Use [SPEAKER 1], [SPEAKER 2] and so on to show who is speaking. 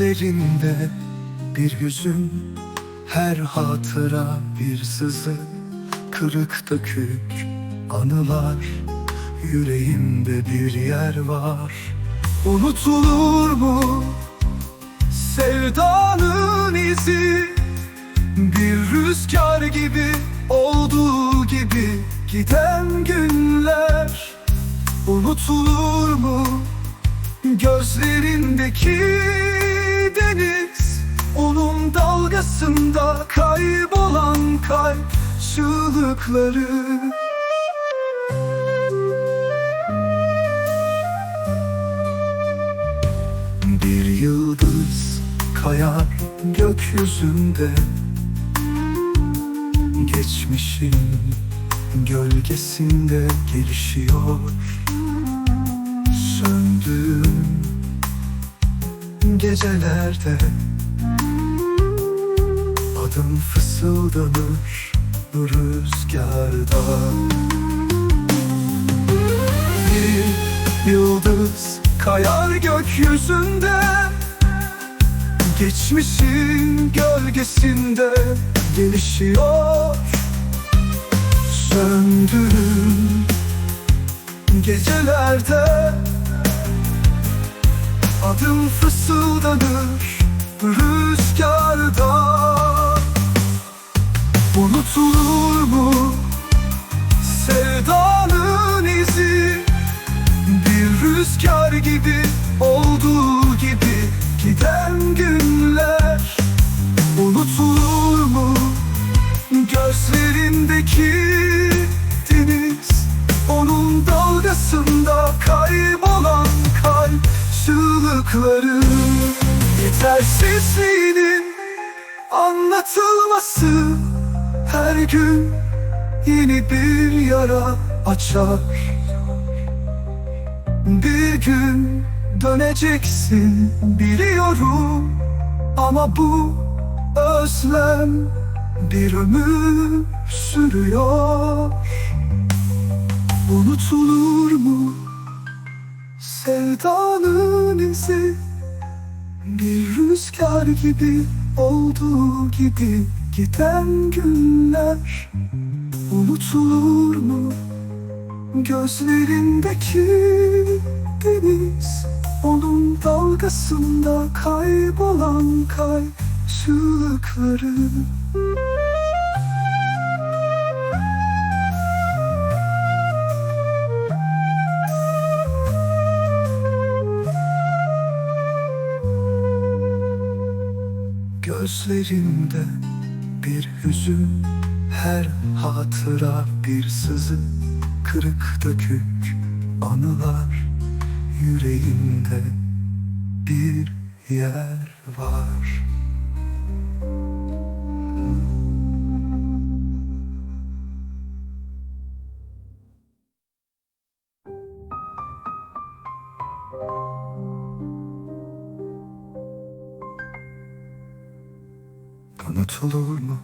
[SPEAKER 1] içinde bir hüzün Her hatıra bir sızı. Kırık dökük anılar Yüreğimde bir yer var. Unutulur mu sevdanın izi? Bir rüzgar gibi olduğu gibi Giden günler. Unutulur mu Gözlerindeki Onun dalgasında kaybolan kalp çığlıkları. Bir yıldız kayar gökyüzünde. Geçmişin gölgesinde gelişiyor. Söndüğüm gecelerde Adım fısıldanır rüzgarda. Bir yıldız kayar gökyüzünde. Geçmişin gölgesinde gelişiyor. Söndürün gecelerde. Adım fısıldanır rüzgarda Unutulur mu? Sevdanın izi Bir rüzgar gibi olduğu gibi giden günler Unutulur mu? Gözlerindeki deniz Onun dalgasında kaybolan kalp çığlıkları Yetersizliğinin anlatılması Her gün yeni bir yara açar. Bir gün döneceksin biliyorum. Ama bu özlem bir ömür sürüyor. Unutulur mu sevdanın izi? Bir rüzgar gibi olduğu gibi giden günler Unutulur mu? Gözlerindeki deniz Onun dalgasında kaybolan kalp çığlıkları Gözlerimde bir hüzün Her hatıra bir sızı. Kırık dökük anılar Yüreğimde bir yer var Unutulur mu